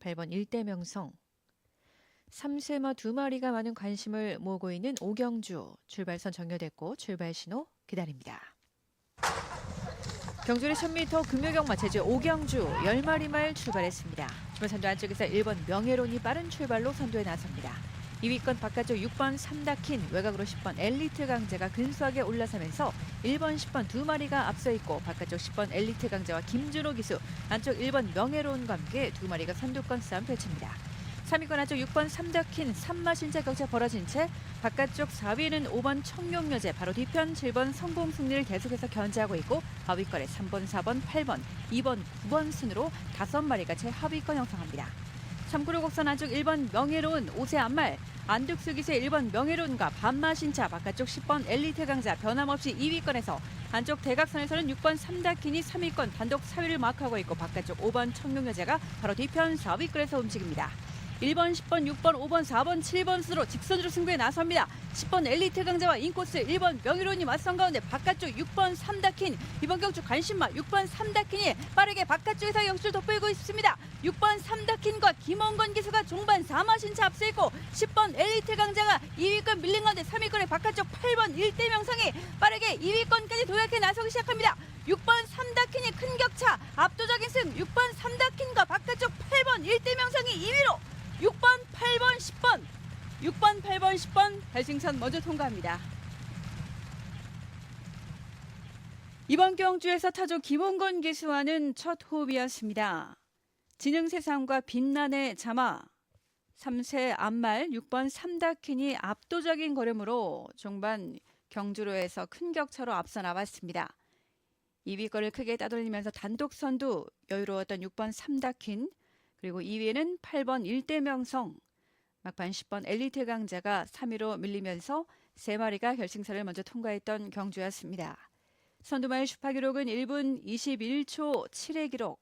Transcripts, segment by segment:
8번 일대명성 3세마 두 마리가 많은 관심을 모으고 있는 오경주 출발선 정렬됐고 출발 신호 기다립니다. 경주리 1000m 금요경마 제주 오경주 10마리 말 출발했습니다. 주말 선두 안쪽에서 1번 명예론이 빠른 출발로 선두에 나섭니다. 2위권 바깥쪽 6번 삼다킨 외곽으로 10번 엘리트 강제가 근소하게 올라서면서 1번 10번 두 마리가 앞서 있고 바깥쪽 10번 엘리트 강제와 김준호 기수 안쪽 1번 명예로운과 함께 두 마리가 선두권 싸움 펼칩니다. 3위권 안쪽 6번 삼다킨 삼마신 자 격차 벌어진 채 바깥쪽 4위는 5번 청룡여제 바로 뒤편 7번 성공 승리를 계속해서 견제하고 있고 하위권에 3번 4번 8번 2번 9번 순으로 다섯 마리가 제 하위권 형성합니다. 참고로 곡선 안쪽 1번 명예로운 오세 안말 안득수 기세 1번 명예로운과 반마신차 바깥쪽 10번 엘리트 강자 변함없이 2위권에서 안쪽 대각선에서는 6번 삼다킨이 3위권 단독 4위를 마크하고 있고 바깥쪽 5번 청룡여제가 바로 뒤편 4위권에서 움직입니다. 1번, 10번, 6번, 5번, 4번, 7번 수로 직선으로 승부에 나섭니다. 10번 엘리트 강자와 인코스 1번 명예로운이 맞선 가운데 바깥쪽 6번 삼다킨 이번 경주 관심마 6번 삼다킨이 빠르게 바깥쪽에서 역수를 돋보이고 있습니다. 6번 삼다킨과 김원건 기수가 종반 4마신차 앞서 있고 10번 엘리트 강자가 2위권 밀린 가운데 3위권의 바깥쪽 8번 일대명성이 빠르게 2위권까지 도약해 나서기 시작합니다. 6번 삼다킨이 큰 격차 압도적인 승 6번 삼다킨과 바깥쪽 8번 일대명성이 2위로 6번 8번 10번 6번 8번 10번 발승선 먼저 통과합니다. 이번 경주에서 타조 김원건 기수와는 첫 호흡이었습니다. 지능세상과 빛난의 자마 3세 암말 6번 삼다킨이 압도적인 걸음으로 종반 경주로에서 큰 격차로 앞서 나왔습니다. 2위권을 크게 따돌리면서 단독 선두 여유로웠던 6번 삼다킨 그리고 2위에는 8번 일대명성 막판 10번 엘리트 강자가 3위로 밀리면서 세 마리가 결승선을 먼저 통과했던 경주였습니다. 선두마의 슈파 기록은 1분 21초 7의 기록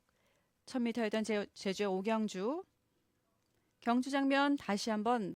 1000m였던 제주의 오경주. 경주 장면 다시 한번